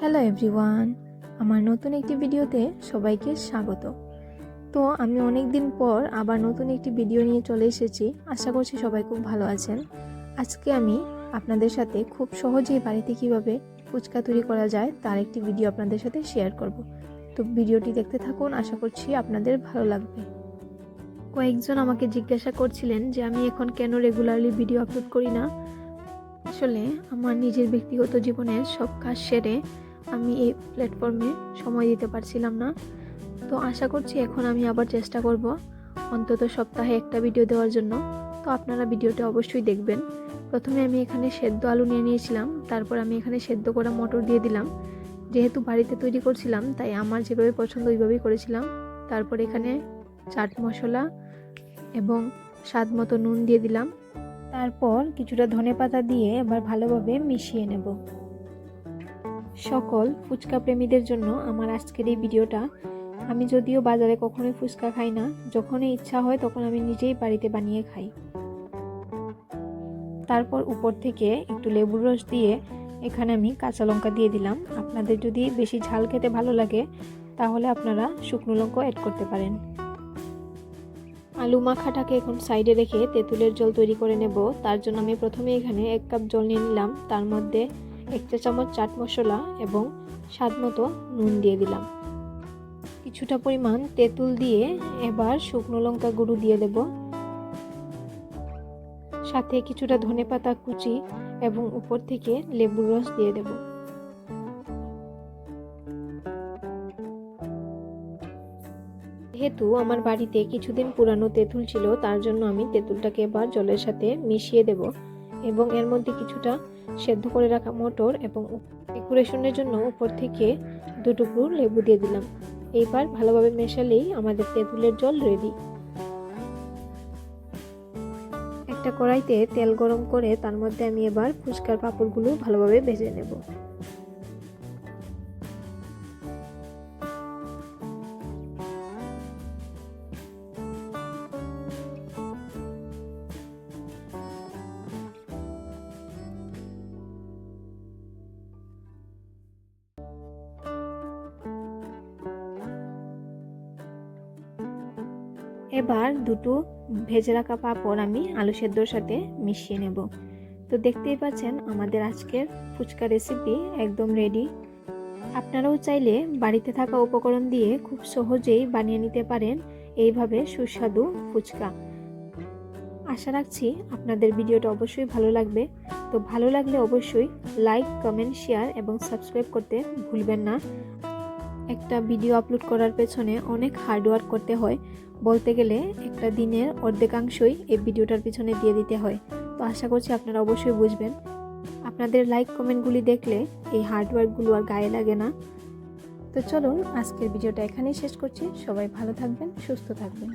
Hello everyone আমার নতুন একটি ভিডিওতে সবাইকে স্বাগত। তো আমি অনেক দিন পর আবার নতুন একটি ভিডিও নিয়ে চলে এসেছি। আশা করছি সবাই খুব ভালো আছেন। আজকে আমি আপনাদের সাথে খুব সহজেই বাড়িতে কীভাবে ফুচকা তৈরি করা যায় তার একটি ভিডিও আপনাদের সাথে শেয়ার করব। তো ভিডিওটি দেখতে থাকুন, আশা করছি আপনাদের ভালো লাগবে। কয়েকজন আমাকে জিজ্ঞাসা করছিলেন যে আমি এখন কেন রেগুলারলি ভিডিও আপলোড করি না। আসলে আমার নিজের ব্যক্তিগত জীবনের সব কাজ সেরে আমি এই প্ল্যাটফর্মে সময় দিতে পারছিলাম না। তো আশা করছি এখন আমি আবার চেষ্টা করব অন্তত সপ্তাহে একটা ভিডিও দেওয়ার জন্য। তো আপনারা ভিডিওটা অবশ্যই দেখবেন। প্রথমে আমি এখানে সেদ্ধ আলু নিয়ে নিয়েছিলাম, তারপর আমি এখানে সেদ্ধ করা মটর দিয়ে দিলাম। যেহেতু বাড়িতে তৈরি করছিলাম, তাই আমার যেভাবে পছন্দ ওইভাবেই করেছিলাম। তারপর এখানে চাট মশলা এবং স্বাদ মতো নুন দিয়ে দিলাম। তারপর কিছুটা ধনেপাতা দিয়ে এবার ভালোভাবে মিশিয়ে নেব। সকল ফুচকা প্রেমীদের জন্য আমার আজকের এই ভিডিওটা। আমি যদিও বাজারে কখনোই ফুচকা খাই না, যখনই ইচ্ছা হয় তখন আমি নিজেই বাড়িতে বানিয়ে খাই। তারপর উপর থেকে একটু লেবুর রস দিয়ে এখানে আমি কাঁচা লঙ্কা দিয়ে দিলাম। আপনাদের যদি বেশি ঝাল খেতে ভালো লাগে, তাহলে আপনারা শুকনো লঙ্কা অ্যাড করতে পারেন। আলু মাখাটাকে এখন সাইডে রেখে তেঁতুলের জল তৈরি করে নেব। তার জন্য আমি প্রথমে এখানে এক কাপ জল নিয়ে নিলাম। তার মধ্যে এক চা চামচ চাট মশলা এবং স্বাদ নুন দিয়ে দিলাম। কিছুটা পরিমাণ তেঁতুল দিয়ে এবার শুকনো লঙ্কা গুঁড়ো দিয়ে দেব। সাথে কিছুটা ধনেপাতা কুচি এবং উপর থেকে লেবুর রস দিয়ে দেবো। যেহেতু আমার বাড়িতে কিছুদিন পুরানো তেঁতুল ছিল, তার জন্য আমি তেঁতুলটাকে এবার জলের সাথে মিশিয়ে দেব। এবং এর মধ্যে কিছুটা সেদ্ধ করে রাখা মটর এবং ডেকোরেশনের জন্য উপর থেকে দুটুকরো লেবু দিয়ে দিলাম। এইবার ভালোভাবে মেশালেই আমাদের তেঁতুলের জল রেডি একটা কড়াইতে তেল গরম করে তার মধ্যে আমি এবার ফুচকার পাঁপড়গুলো ভালোভাবে ভেজে নেব। এবার দুটো ভেজে রাখা পাঁপড় আমি আলু সেদ্ধর সাথে মিশিয়ে নেব। তো দেখতেই পাচ্ছেন আমাদের আজকের ফুচকা রেসিপি একদম রেডি আপনারাও চাইলে বাড়িতে থাকা উপকরণ দিয়ে খুব সহজেই বানিয়ে নিতে পারেন এইভাবে সুস্বাদু ফুচকা। আশা রাখছি আপনাদের ভিডিওটা অবশ্যই ভালো লাগবে। তো ভালো লাগলে অবশ্যই লাইক কমেন্ট শেয়ার এবং সাবস্ক্রাইব করতে ভুলবেন না। একটা ভিডিও আপলোড করার পেছনে অনেক হার্ডওয়ার্ক করতে হয়। বলতে গেলে একটা দিনের অর্ধেকাংশই এই ভিডিওটার পিছনে দিয়ে দিতে হয়। তো আশা করছি আপনারা অবশ্যই বুঝবেন। আপনাদের লাইক কমেন্টগুলি দেখলে এই হার্ডওয়ার্কগুলো আর গায়ে লাগে না। তো চলুন আজকের ভিডিওটা এখানেই শেষ করছি। সবাই ভালো থাকবেন, সুস্থ থাকবেন।